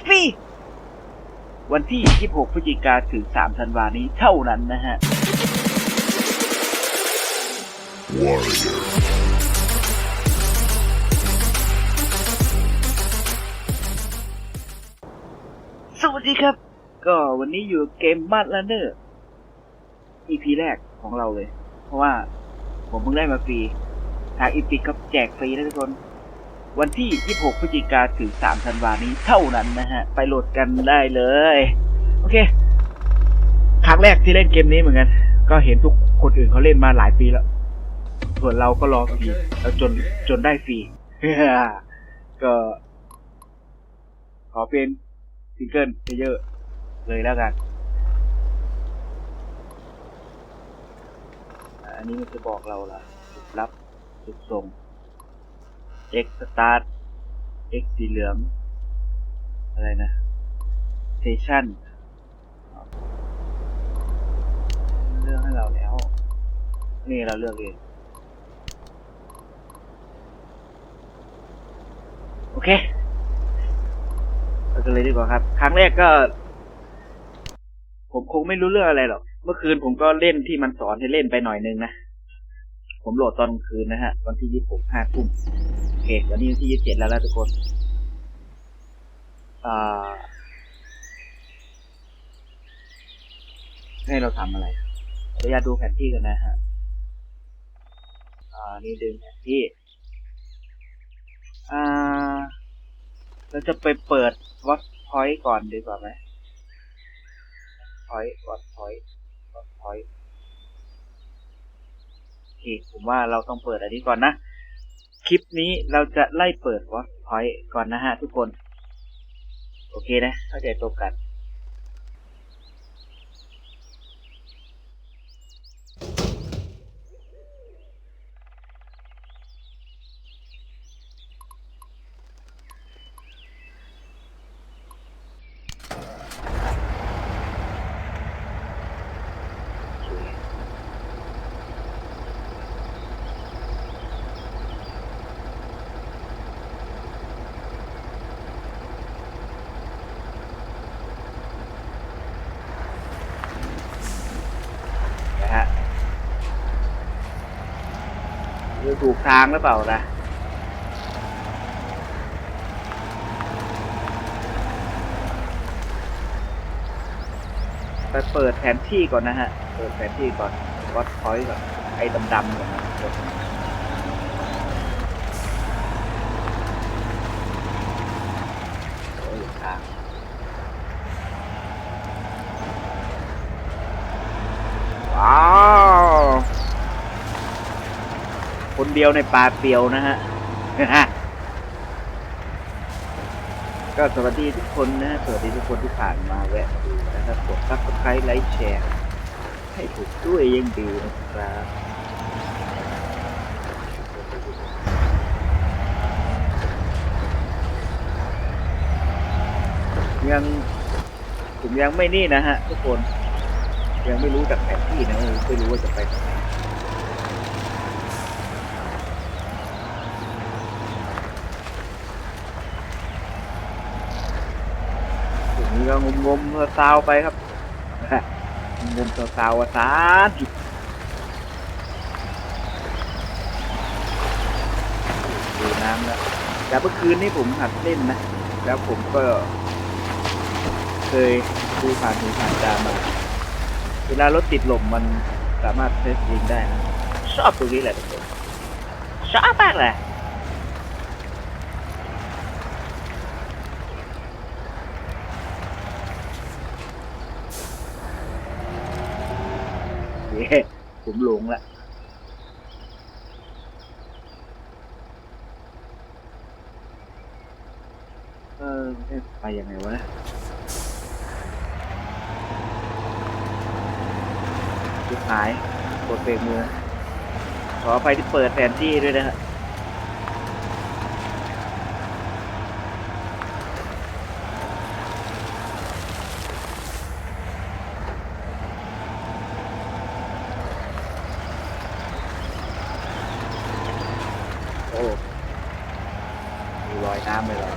กฟรีวันที่ 26 พฤศจิกาถึง 3 ธันวานี้เท่านั้นนะฮะสวัสดีครับ ก็วันนี้อยู่เกมมาดลันเนอร์ EP แรกของเราเลย เพราะว่าผมเพิ่งได้มาฟรี ทางอีพิกก็แจกฟรีนะทุกคน วันที่ 26 พฤศจิกาถึง 3 ธันวานี้เท่านั้นนะฮะ ไปโหลดกันได้เลย โอเค ครั้งแรกที่เล่นเกมนี้เหมือนกัน ก็เห็นทุกคนอื่นเขาเล่นมาหลายปีแล้ว ส่วนเราก็รอฟรีแล้วจนจนได้ฟรี ก็ ขอเป็นซิงเกิลเยอะๆเลยแล้วกัน อันนี้มันจะบอกเราละจุดรับจุดส่ง X start X สีเหลือง อะไรนะ station เลือกให้เราแล้ว นี่เราเลือกเอง โอเคเรากันเลยดีกว่าครับ ครั้งแรกก็ ผมคงไม่รู้เรื่องอะไรหรอก เมื่อคืนผมก็เล่นที่มันสอนให้เล่นไปหน่อยนึงนะ ผมโหลดตอนคืนนะฮะ วันที่ยี่สิบหกห้าทุ่ม วันนี้วันที่ยี่สิบเจ็ดแล้วนะทุกคนให้เราทำอะไรขออนุญาตดูแผนที่กันนะฮะอ่านี่ดึงแผนที่อ่าเราจะไปเปิดวัดพอยต์ก่อนดีกว่าไหมพอยต์วัดพอยต์วัดพอยต์อเคผมว่าเราต้องเปิดอันนี้ก่อนนะ ลิปนี้เราจะไล่เปิดวอตพอยต์ก่อนนะฮะทุกคน โอเคนะ เข้าใจตรงกัน จะถูกทางหรือเปล่านะไปเปิดแผนที่ก่อนนะฮะ เปิดแผนที่ก่อนวัดพอยต์ก่อนไอ้ดำๆก่อนนะโอ้ยทาง ว้าว คนเดียวในป่าเปียวนะฮะ ก็สวัสดีทุกคนนะ สวัสดีทุกคนที่ผ่านมาแวะดูนะครับกดซับสไครต์ไลค์แชร์ให้ถูกด้วยยังดีนะครับยังผมยังไม่นี่นะฮะทุกคน ยังไม่รู้จากแผนที่นะไม่รู้ว่าจะไปทางไหนถึงนี้ ก็งมงมๆซาวไปครับงมๆซาวๆวาสารดดูน้ำแล้วแต่เมื่อคืนนี้ผมหัดเล่นนะ แล้วผมก็เคยดูผ่านหูผ่านตามาเวลารถติดลมมันสามารถเทสยิงได้นะชอบตรงนี้แหละทุกคนชอบมากเลย ผมหลงละเออไปยังไงวะเนะจุดหายกดเบรกมือ ขอไปที่เปิดแผนที่ด้วยนะฮะโอ้มีรอยน้ำเลยเหรอ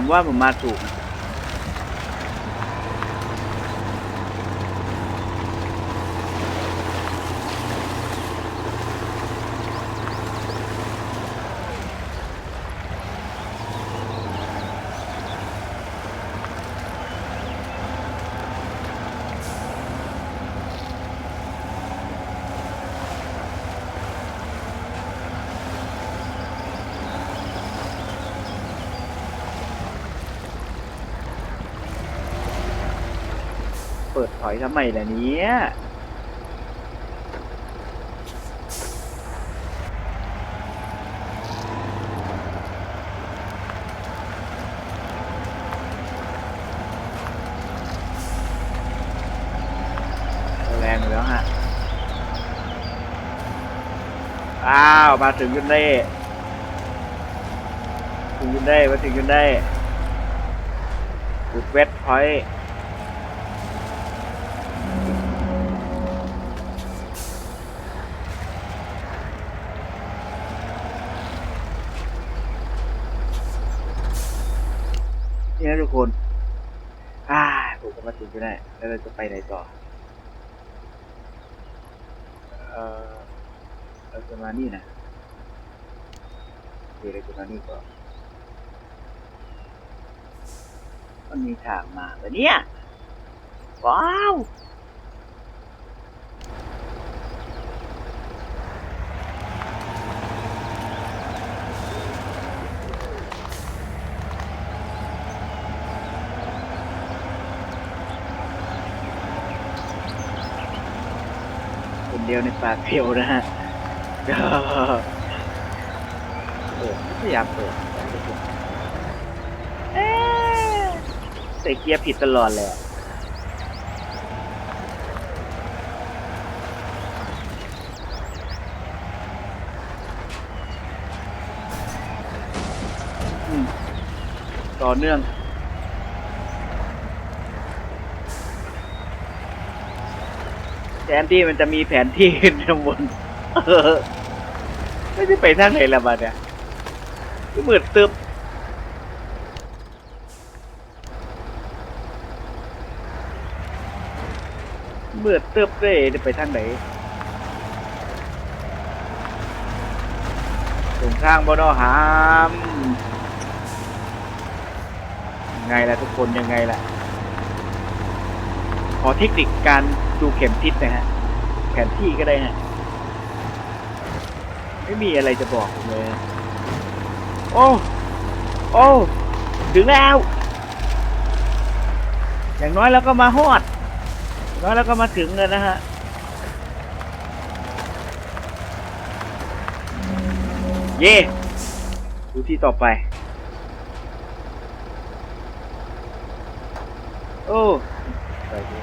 ผมว่าผมมาถูกนะ ถอยทำไมล่ะเนี้ยแรงอยู่แล้วฮะ อ้าว มาถึงกันได้ ถึงกันได้ มาถึงกันได้จุดเวทพอยต์ นี่ยทุกคน อ่าผมก็มาถึงก็ได้ แล้วเราจะไปไหนต่อ เอ่อเราจะมานี่นะเดี๋ยวเราจะมานี่ก่อน มันมีทางมาแต่เนี่ยว้าว เดียวในป่าเพียวนะฮะก็เปิดพยายามเปิดเอใส่เกียร์ผิดตลอดเลยอะอืมต่อเนื่อง แทนที่มันจะมีแผนที่ขึ้นข้างบนเออไม่ได้ไปทางไหนละบัดเนี่ยมืดตึบมืดตึบเลยจะไปทางไหนตรงข้างบนอหามยังไงล่ะทุกคนยังไงล่ะ ขอเทคนิคการ ดูเข็มทิศนะฮะ แผนที่ก็ได้ฮะ ไม่มีอะไรจะบอกเลย โอ้ โอ้ ถึงแล้ว อย่างน้อยแล้วก็มาฮอดอย่างน้อยแล้วก็มาถึงเลยนะฮะเย่ดูที่ต่อไป โอ้ไปดิ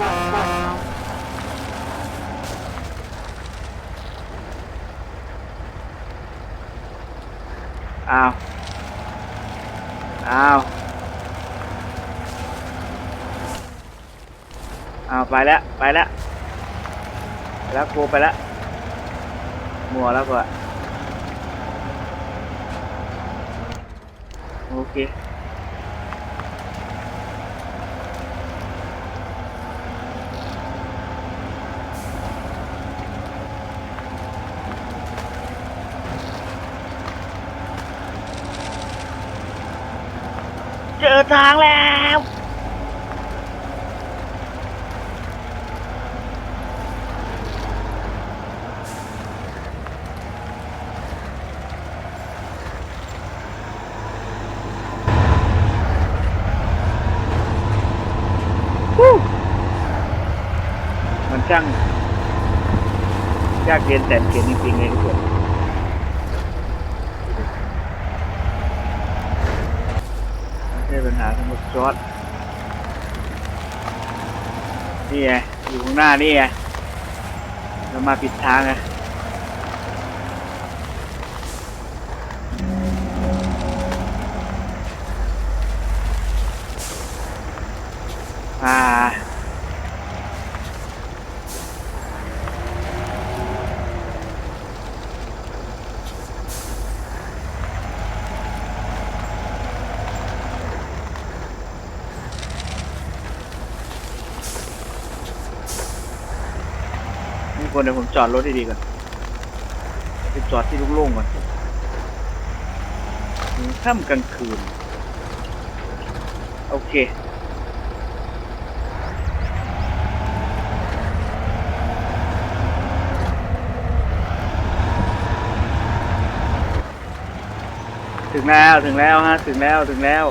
อ้าว อ้าว อ้าว ไปแล้ว ไปแล้วไปแล้วกูไปแล้ว มัวแล้วกูอะโอเค ทางแล้วมันช่างยากเย็นแสนเข็ญจริงๆเลยทุกคนไม่ใช่ปัญหาทั้งหมด จอดนี่ไงอยู่ข้างหน้านี่ไงเรามาปิดทางไง คนเดี๋ยวผมจอดรถดีๆก่อนไปจอดที่โล่งๆก่อนถึงค่ำกลางคืน โอเคถึงแล้วถึงแล้วฮะถึงแล้วถึงแล้ว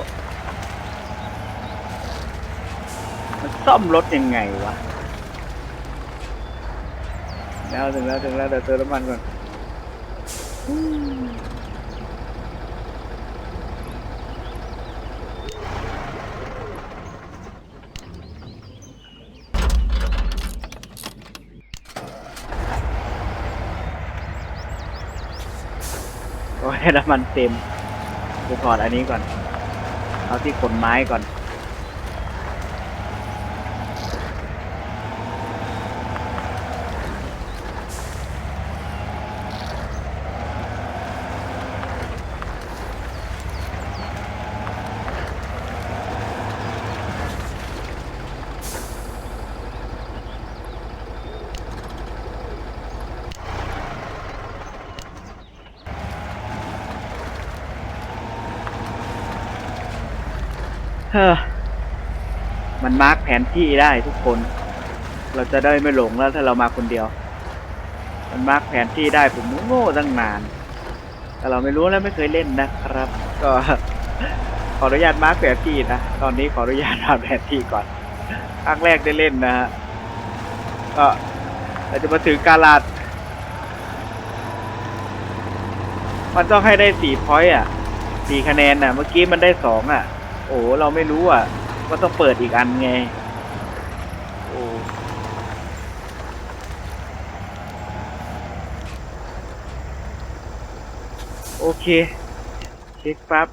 มันซ่อมรถยังไงวะ แล้วถึงแล้วถึงแล้วเดี๋ยวเติมน้ำมันก่อนโอ้ยน้ำมันเต็มไปถอดอันนี้ก่อน เอาที่ขนไม้ก่อน มันมาร์กแผนที่ได้ทุกคน เราจะได้ไม่หลงแล้วถ้าเรามาคนเดียว มันมาร์กแผนที่ได้ผมโง่ตั้งนาน แต่เราไม่รู้แล้วไม่เคยเล่นนะครับ ก็ขออนุญาตมาร์กแผนที่นะ ตอนนี้ขออนุญาตมาแผนที่ก่อนครั้งแรกได้เล่นนะฮะ ก็เราจะมาถึงกาลาด มันต้องให้ได้สี่พอยต์อะสี่คะแนนอะ เมื่อกี้มันได้สองอะ โอ้เราไม่รู้อะว่าต้องเปิดอีกอันไง โอ้โอเค เช็คปั๊บ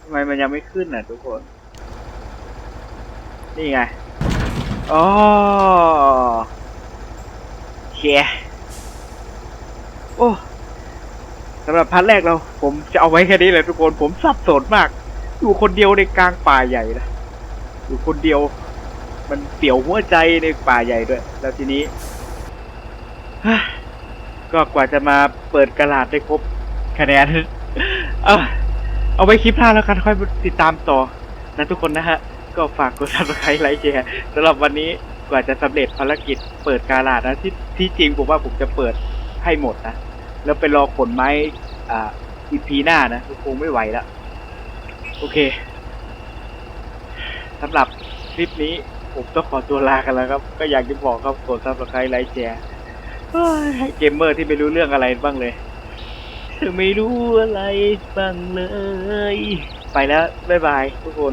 ทำไมมันยังไม่ขึ้นอะทุกคน นี่ไงอ๋อโอเค โอ้ สำหรับพาร์ทแรกเราผมจะเอาไว้แค่นี้เลยทุกคนผมสับสนมาก อยู่คนเดียวในกลางป่าใหญ่นะอยู่คนเดียว มันเปี่ยวหัวใจในป่าใหญ่ด้วย แล้วทีนี้ก็กว่าจะมาเปิดกระดาษได้ครบคะแนนเอาเอาไว้คลิปหน้าแล้วกันค่อยติดตามต่อนะทุกคนนะฮะ ก็ฝากกด subscribe ไลค์แชร์สำหรับวันนี้กว่าจะสำเร็จภารกิจเปิดกาลาดนะที่ที่จริงผมว่าผมจะเปิดให้หมดนะ แล้วไปรอขนไม้อ่าอีพีหน้านะคงไม่ไหวแล้ว โอเคสำหรับคลิปนี้ผมต้องขอตัวลากันแล้วครับ ก็อยากจะบอกครับกด subscribe ไลค์แชร์ให้เกมเมอร์ที่ไม่รู้เรื่องอะไรบ้างเลย ไม่รู้อะไรบ้างเลย ไปแล้ว บ๊ายบายทุกคน